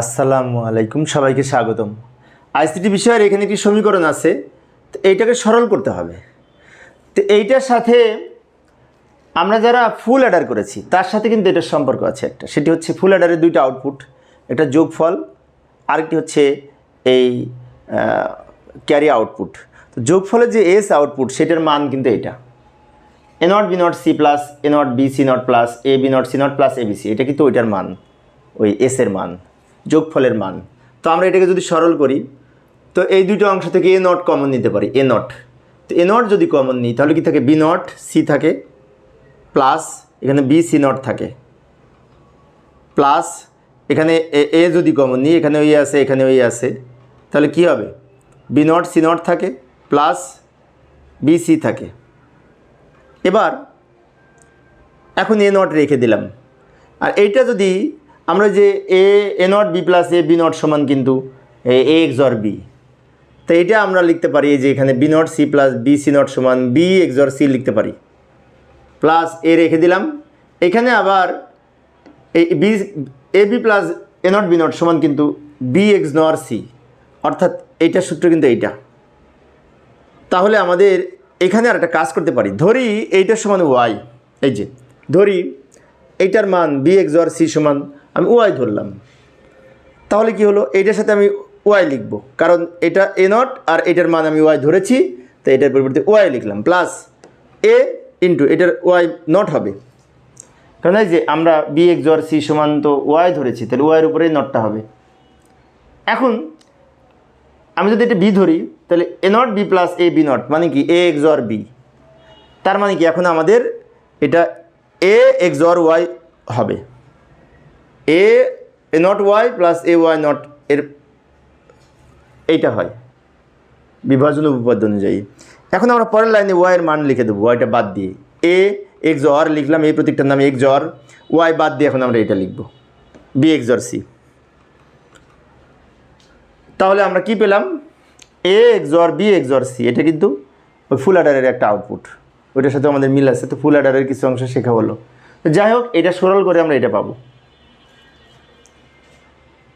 আসসালামু আলাইকুম, সবাইকে স্বাগতম। আইসিটি বিষয়ের এখানে একটি সমীকরণ আছে, তো এইটাকে সরল করতে হবে। তো এইটার সাথে আমরা যারা ফুল অ্যাডার করেছি, তার সাথে কিন্তু এটার সম্পর্ক আছে একটা। সেটি হচ্ছে ফুল অ্যাডারের দুইটা আউটপুট, একটা যোগফল, আরেকটি হচ্ছে এই ক্যারি আউটপুট। তো যোগফলের যে এস আউটপুট, সেটার মান কিন্তু এটা। A not b not c plus, a not b c not plus, a b not c not plus, a b c. এটা কিন্তু ওইটার মান, ওই এসের মান। যোগফলের মান। তো আমরা এটাকে যদি সরল করি, তো এই দুটো অংশ থেকে এ নট কমন নিতে পারি এ নট তো এ নট যদি কমন নিই, তাহলে কি থাকে? বি নট সি থাকে প্লাস এখানে বি সি নট থাকে। প্লাস এখানে এ যদি কমন নিই, এখানে ওই আছে, এখানে ওই আছে। তাহলে কি হবে? বি নট সি নট থাকে প্লাস বি সি থাকে। এবার, এখন এ নট রেখে দিলাম। আর এইটা যদি আমরা যে a a not, b plus a, b not সমান কিন্তু, এ এক্স অর বি। তো এইটা আমরা লিখতে পারি যে এখানে b not, c plus b, c not সমান বি এক্স অর সি লিখতে পারি। প্লাস এ রেখে দিলাম। এখানে আবার এই b, a b plus a not, b not সমান কিন্তু বি এক্স নর সি। অর্থাৎ এইটার সূত্র কিন্তু এইটা। তাহলে আমাদের এখানে আর একটা কাজ করতে পারি। ধরি এইটার সমান ওয়াই, এই যে। ধরি এইটার মান বি এক্স অর সি সমান আমি ওয়াই ধরলাম। তাহলে কি হলো? এইটার সাথে আমি ওয়াই লিখব। কারণ এটা এ নট আর এটার মান আমি ওয়াই ধরেছি, তো এটার পরিবর্তে ওয়াই লিখলাম। প্লাস এ ইন্টু এটার ওয়াই নট হবে। কারণ এই যে আমরা বি এক্স অর সি সমান তো ওয়াই ধরেছি, তাহলে ওয়াইয়ের উপরেই নটটা হবে। এখন আমি যদি এটা বি ধরি, তাহলে a not b plus a b not মানে কি এ এক্স অর বি তার মানে কি এখন আমাদের এটা এ এক্স অর ওয়াই হবে। A a not y plus a y not এর এইটা হয়। বিভাজন উপপাদ্য অনুযায়ী। এখন আমরা পরের লাইনে ওয়াইয়ের মান লিখে দেবো। ওয়াইটা বাদ দিয়ে। এ এক্স অর লিখলাম, এই প্রতীকটার নাম এক্স অর ওয়াই বাদ দিয়ে এখন আমরা এটা লিখব। বি এক্স অর সি তাহলে আমরা কি পেলাম? A XOR B XOR C এটা কিন্তু ওই ফুল অ্যাডারের একটা আউটপুট ওইটার সাথে আমাদের মিল আছে। তো ফুল অ্যাডারের কিছু অংশ শেখা হলো। যাই হোক, এটা সরল করে আমরা এটা পাবো।